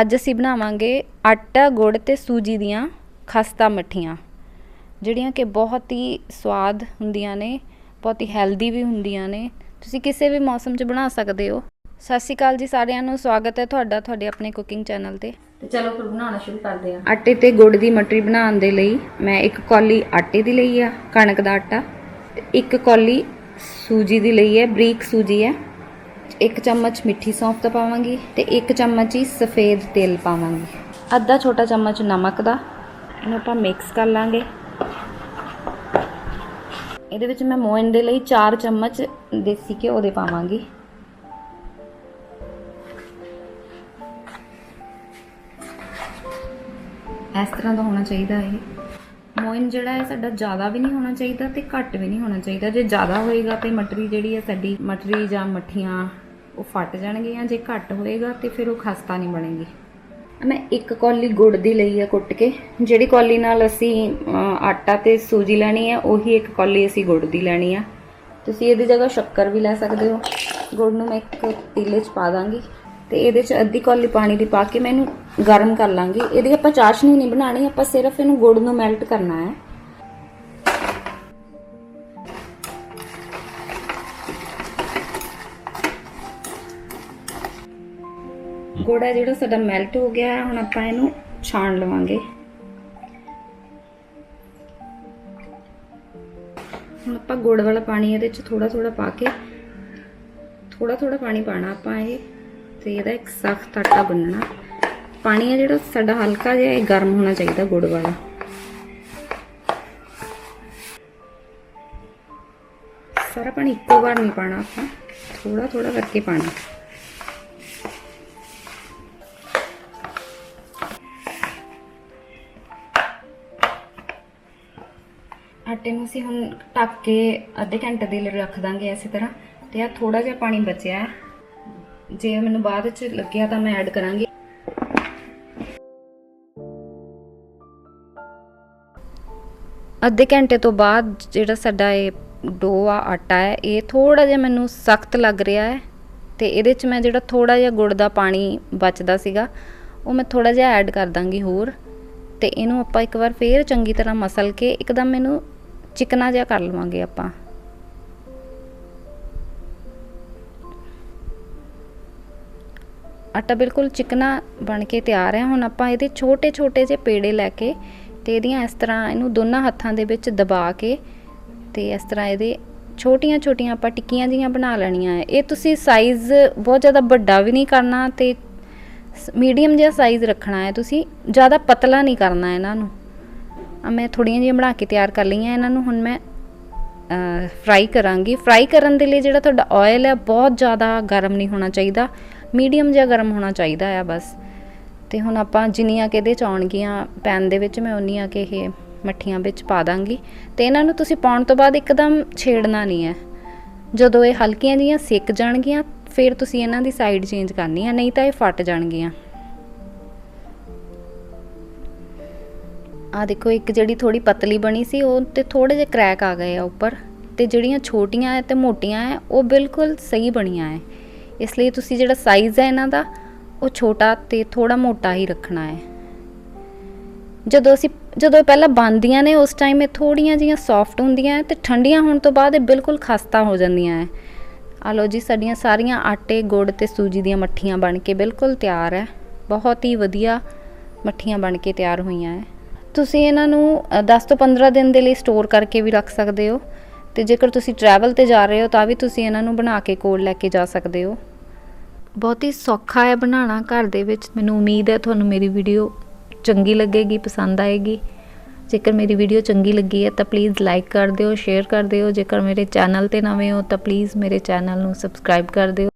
ਅੱਜ ਅਸੀਂ ਬਣਾਵਾਂਗੇ ਆਟਾ ਗੁੜ ਤੇ ਸੂਜੀ ਦੀਆਂ ਖਸਤਾ ਮੱਠੀਆਂ ਜਿਹੜੀਆਂ ਕਿ ਬਹੁਤ ਹੀ ਸਵਾਦ ਹੁੰਦੀਆਂ ਨੇ ਬਹੁਤ ਹੀ ਹੈਲਦੀ ਵੀ ਹੁੰਦੀਆਂ ਨੇ। ਤੁਸੀਂ ਕਿਸੇ ਵੀ ਮੌਸਮ 'ਚ ਬਣਾ ਸਕਦੇ ਹੋ। ਸਤਿ ਸ਼੍ਰੀ ਅਕਾਲ ਜੀ ਸਾਰਿਆਂ ਨੂੰ ਸਵਾਗਤ ਹੈ ਤੁਹਾਡਾ ਤੁਹਾਡੇ ਆਪਣੇ ਕੁਕਿੰਗ ਚੈਨਲ ਤੇ। ਤੇ ਚਲੋ ਫਿਰ ਬਣਾਉਣਾ ਸ਼ੁਰੂ ਕਰਦੇ ਹਾਂ। ਆਟੇ ਤੇ ਗੁੜ ਦੀ ਮਟਰੀ ਬਣਾਉਣ ਦੇ ਲਈ ਮੈਂ ਇੱਕ ਕੌਲੀ ਆਟੇ ਦੀ ਲਈ ਆ ਕਣਕ ਦਾ ਆਟਾ ਇੱਕ ਕੌਲੀ ਸੂਜੀ ਦੀ ਲਈ ਹੈ ਬਰੀਕ ਸੂਜੀ ਹੈ। ਇੱਕ ਚਮਚ ਮਿੱਠੀ ਸੌਂਫ ਦਾ ਪਾਵਾਂਗੀ ਤੇ ਇੱਕ ਚਮਚ ਹੀ ਸਫੇਦ ਤੇਲ ਪਾਵਾਂਗੀ। ਅੱਧਾ ਛੋਟਾ ਚਮਚ ਨਮਕ ਦਾ, ਇਹਨੂੰ ਆਪਾਂ ਮਿਕਸ ਕਰ ਲਾਂਗੇ। ਇਹਦੇ ਵਿੱਚ ਮੈਂ ਮੋਇਨ ਦੇ ਲਈ 4 ਚਮਚ ਦੇਸੀ ਘਿਓ ਦੇ ਪਾਵਾਂਗੀ। ਇਸ ਤਰ੍ਹਾਂ ਦਾ ਹੋਣਾ ਚਾਹੀਦਾ ਇਹ। ਮੋਇਨ ਜਿਹੜਾ ਹੈ ਸਾਡਾ ਜ਼ਿਆਦਾ ਵੀ ਨਹੀਂ ਹੋਣਾ ਚਾਹੀਦਾ ਤੇ ਘੱਟ ਵੀ ਨਹੀਂ ਹੋਣਾ ਚਾਹੀਦਾ। ਜੇ ਜ਼ਿਆਦਾ ਹੋਏਗਾ ਤੇ ਮਟਰੀ ਜਿਹੜੀ ਹੈ ਸਾਡੀ ਮਟਰੀ ਜਾਂ ਮੱਠੀਆਂ ਉਹ ਫਟ ਜਾਣਗੀਆਂ, ਜੇ ਘੱਟ ਹੋਏਗਾ ਤੇ ਫਿਰ ਉਹ ਖਸਤਾ ਨਹੀਂ ਬਣੇਗੀ। ਮੈਂ ਇੱਕ ਕੌਲੀ ਗੁੜ ਦੀ ਲਈ ਹੈ ਕੁੱਟ ਕੇ। ਜਿਹੜੀ ਕੌਲੀ ਨਾਲ ਅਸੀਂ ਆਟਾ ਤੇ ਸੂਜੀ ਲੈਣੀ ਹੈ ਉਹੀ ਇੱਕ ਕੌਲੀ ਅਸੀਂ ਗੁੜ ਦੀ ਲੈਣੀ ਆ। ਤੁਸੀਂ ਇਹਦੀ ਜਗ੍ਹਾ ਸ਼ੱਕਰ ਵੀ ਲੈ ਸਕਦੇ ਹੋ। ਗੁੜ ਨੂੰ ਮੈਂ ਇੱਕ ਪਤੀਲੇ 'ਚ ਪਾ ਦਾਂਗੀ। ਤੇ ਇਹਦੇ 'ਚ ਅੱਧੀ ਕੌਲੀ ਪਾਣੀ ਦੀ ਪਾ ਕੇ ਮੈਂ ਇਹਨੂੰ ਗਰਮ ਕਰ ਲਾਂਗੀ। ਇਹਦੀ ਆਪਾਂ ਚਾਸ਼ਨੀ ਨਹੀਂ ਬਣਾਣੀ ਆਪਾਂ ਸਿਰਫ ਇਹਨੂੰ ਗੁੜ ਨੂੰ ਮੈਲਟ ਕਰਨਾ ਹੈ। ਗੁੜ ਹੈ ਜਿਹੜਾ ਸਾਡਾ ਮੈਲਟ ਹੋ ਗਿਆ ਹੈ ਹੁਣ ਆਪਾਂ ਇਹਨੂੰ ਛਾਣ ਲਵਾਂਗੇ। ਹੁਣ ਆਪਾਂ ਗੁੜ ਵਾਲਾ ਪਾਣੀ ਇਹਦੇ ਚ ਥੋੜਾ ਥੋੜਾ ਪਾ ਕੇ ਥੋੜਾ ਥੋੜਾ ਪਾਣੀ ਪਾਣਾ ਆਪਾਂ ਇਹ। ਤੇ ਇਹਦਾ ਇੱਕ ਸਖਤ ਆਟਾ ਬੰਨਣਾ ਪਾਣੀ ਆ ਜਿਹੜਾ, ਸਾਡਾ ਹਲਕਾ ਜਿਹਾ ਇਹ ਗਰਮ ਹੋਣਾ ਚਾਹੀਦਾ ਗੁੜ ਵਾਲਾ। ਸਾਰਾ ਪਾਣੀ ਇੱਕੋ ਵਾਰ ਨਹੀਂ ਪਾਣਾ ਆਪਾਂ। ਥੋੜਾ ਥੋੜਾ ਕਰਕੇ ਪਾਣਾ ਆਟੇ ਨੂੰ ਅਸੀਂ ਹੁਣ ਢੱਕ ਕੇ ਅੱਧੇ ਘੰਟੇ ਦੇ ਲਈ ਰੱਖ ਦਾਂਗੇ ਇਸੇ ਤਰ੍ਹਾਂ। ਤੇ ਆ ਥੋੜਾ ਜਿਹਾ ਪਾਣੀ ਬਚਿਆ ਹੈ। ਜੇ ਮੈਨੂੰ ਬਾਅਦ ਵਿੱਚ ਲੱਗਿਆ ਤਾਂ ਮੈਂ ਐਡ ਕਰਾਂਗੀ। ਅੱਧੇ ਘੰਟੇ ਤੋਂ ਬਾਅਦ ਜਿਹੜਾ ਸਾਡਾ ਇਹ ਡੋ ਆ, ਆਟਾ ਹੈ, ਇਹ ਥੋੜਾ ਜਿਹਾ ਮੈਨੂੰ ਸਖਤ ਲੱਗ ਰਿਹਾ ਹੈ ਤੇ ਇਹਦੇ 'ਚ ਮੈਂ ਜਿਹੜਾ ਥੋੜਾ ਜਿਹਾ ਗੁੜ ਦਾ ਪਾਣੀ ਬਚਦਾ ਸੀਗਾ, ਉਹ ਮੈਂ ਥੋੜਾ ਜਿਹਾ ਐਡ ਕਰ ਦਾਂਗੀ ਹੋਰ ਤੇ ਇਹਨੂੰ ਆਪਾਂ ਇੱਕ ਵਾਰ ਫੇਰ ਚੰਗੀ ਤਰ੍ਹਾਂ ਮਸਲ ਕੇ ਇੱਕਦਮ ਇਹਨੂੰ ਚਿਕਨਾ ਜਿਹਾ ਕਰ ਲਵਾਂਗੇ ਆਪਾਂ। ਆਟਾ ਬਿਲਕੁਲ ਚਿਕਨਾ ਬਣ ਕੇ ਤਿਆਰ ਹੈ। ਹੁਣ ਆਪਾਂ ਇਹਦੇ ਛੋਟੇ ਛੋਟੇ ਜਿਹੇ ਪੇੜੇ ਲੈ ਕੇ ਤੇ ਇਹਦੀਆਂ ਇਸ ਤਰ੍ਹਾਂ ਇਹਨੂੰ ਦੋਨਾਂ ਹੱਥਾਂ ਦੇ ਵਿੱਚ ਦਬਾ ਕੇ ਤੇ ਇਸ ਤਰ੍ਹਾਂ ਇਹਦੇ ਛੋਟੀਆਂ ਛੋਟੀਆਂ ਆਪਾਂ ਟਿੱਕੀਆਂ ਜੀਆਂ ਬਣਾ ਲੈਣੀਆਂ ਹੈ। ਇਹ ਤੁਸੀਂ ਸਾਈਜ਼ ਬਹੁਤ ਜ਼ਿਆਦਾ ਵੱਡਾ ਵੀ ਨਹੀਂ ਕਰਨਾ ਤੇ ਮੀਡੀਅਮ ਜਿਹਾ ਸਾਈਜ਼ ਰੱਖਣਾ ਹੈ। ਤੁਸੀਂ ਜ਼ਿਆਦਾ ਪਤਲਾ ਨਹੀਂ ਕਰਨਾ ਇਹਨਾਂ ਨੂੰ। ਮੈਂ ਥੋੜੀਆਂ ਜਿਹੀਆਂ ਬਣਾ ਕੇ ਤਿਆਰ ਕਰ ਲਈਆਂ ਇਹਨਾਂ ਨੂੰ। ਹੁਣ ਮੈਂ ਫਰਾਈ ਕਰਾਂਗੀ। ਫਰਾਈ ਕਰਨ ਦੇ ਲਈ ਜਿਹੜਾ ਤੁਹਾਡਾ ਆਇਲ ਹੈ, ਬਹੁਤ ਜ਼ਿਆਦਾ ਗਰਮ ਨਹੀਂ ਹੋਣਾ ਚਾਹੀਦਾ। ਮੀਡੀਅਮ ਜਿਹਾ ਗਰਮ ਹੋਣਾ ਚਾਹੀਦਾ ਆ ਬਸ। ਤੇ ਹੁਣ ਆਪਾਂ ਜਿੰਨੀਆਂ ਕਿਹਦੇ ਚ ਆਉਣਗੀਆਂ, ਪੈਨ ਦੇ ਵਿੱਚ ਮੈਂ ਉਨੀਆਂ ਕਿ ਇਹ ਮੱਠੀਆਂ ਵਿੱਚ ਪਾ ਦਾਂਗੀ। ਤੇ ਇਹਨਾਂ ਨੂੰ ਤੁਸੀਂ ਪਾਉਣ ਤੋਂ ਬਾਅਦ ਇੱਕਦਮ ਛੇੜਨਾ ਨਹੀਂ ਹੈ। ਜਦੋਂ ਇਹ ਹਲਕੀਆਂ ਜੀਆਂ ਸਿੱਕ ਜਾਣਗੀਆਂ, ਫਿਰ ਤੁਸੀਂ ਇਹਨਾਂ ਦੀ ਸਾਈਡ ਚੇਂਜ ਕਰਨੀ ਆ, ਨਹੀਂ ਤਾਂ ਇਹ ਫਟ ਜਾਣਗੀਆਂ। ਆ ਦੇਖੋ, ਇੱਕ ਜਿਹੜੀ ਥੋੜੀ ਪਤਲੀ ਬਣੀ ਸੀ, ਉਹ ਤੇ ਥੋੜੇ ਜਿਹੇ ਕ੍ਰੈਕ ਆ ਗਏ ਆ ਉੱਪਰ। ਤੇ ਜਿਹੜੀਆਂ ਛੋਟੀਆਂ ਹੈ ਤੇ ਮੋਟੀਆਂ ਹੈ, ਉਹ ਬਿਲਕੁਲ ਸਹੀ ਬਣੀਆਂ ਹੈ। ਇਸ ਲਈ ਤੁਸੀਂ ਜਿਹੜਾ ਸਾਈਜ਼ ਹੈ ਇਹਨਾਂ ਦਾ ਉਹ ਛੋਟਾ ਤੇ ਥੋੜਾ ਮੋਟਾ ਹੀ ਰੱਖਣਾ ਹੈ। ਜਦੋਂ ਅਸੀਂ ਜਦੋਂ ਇਹ ਪਹਿਲਾਂ ਬਣਦੀਆਂ ਨੇ ਉਸ ਟਾਈਮ ਇਹ ਥੋੜੀਆਂ ਜੀਆਂ ਸੌਫਟ ਹੁੰਦੀਆਂ ਤੇ ਠੰਡੀਆਂ ਹੋਣ ਤੋਂ ਬਾਅਦ ਇਹ ਬਿਲਕੁਲ ਖਸਤਾ ਹੋ ਜਾਂਦੀਆਂ ਹੈ। ਆ ਲਓ ਜੀ ਸਾਡੀਆਂ ਸਾਰੀਆਂ ਆਟੇ ਗੁੜ ਤੇ ਸੂਜੀ ਦੀਆਂ ਮੱਠੀਆਂ ਬਣ ਕੇ ਬਿਲਕੁਲ ਤਿਆਰ ਹੈ। ਬਹੁਤ ਹੀ ਵਧੀਆ ਮੱਠੀਆਂ ਬਣ ਕੇ ਤਿਆਰ ਹੋਈਆਂ ਹੈ। ਤੁਸੀਂ ਇਹਨਾਂ ਨੂੰ ਅ, 10 ਤੋਂ 15 ਦਿਨ ਦੇ ਲਈ ਸਟੋਰ ਕਰਕੇ ਵੀ ਰੱਖ ਸਕਦੇ ਹੋ। ਤੇ ਜੇਕਰ ਤੁਸੀਂ ਟਰੈਵਲ ਤੇ ਜਾ ਰਹੇ ਹੋ, ਤਾਂ ਵੀ ਤੁਸੀਂ ਇਹਨਾਂ ਨੂੰ ਬਣਾ ਕੇ ਕੋਲ ਲੈ ਕੇ ਜਾ ਸਕਦੇ ਹੋ। ਬਹੁਤ ਹੀ ਸੌਖਾ ਹੈ ਬਣਾਉਣਾ ਘਰ ਦੇ ਵਿੱਚ। ਮੈਨੂੰ ਉਮੀਦ ਹੈ ਤੁਹਾਨੂੰ ਮੇਰੀ ਵੀਡੀਓ ਚੰਗੀ ਲੱਗੇਗੀ, ਪਸੰਦ ਆਏਗੀ। ਜੇਕਰ ਮੇਰੀ ਵੀਡੀਓ ਚੰਗੀ ਲੱਗੀ ਹੈ, ਤਾਂ ਪਲੀਜ਼ ਲਾਈਕ ਕਰ ਦਿਓ ਸ਼ੇਅਰ ਕਰ ਦਿਓ। ਜੇਕਰ ਮੇਰੇ ਚੈਨਲ ਤੇ ਨਵੇਂ ਹੋ, ਤਾਂ ਪਲੀਜ਼ ਮੇਰੇ ਚੈਨਲ ਨੂੰ ਸਬਸਕ੍ਰਾਈਬ ਕਰ ਦਿਓ।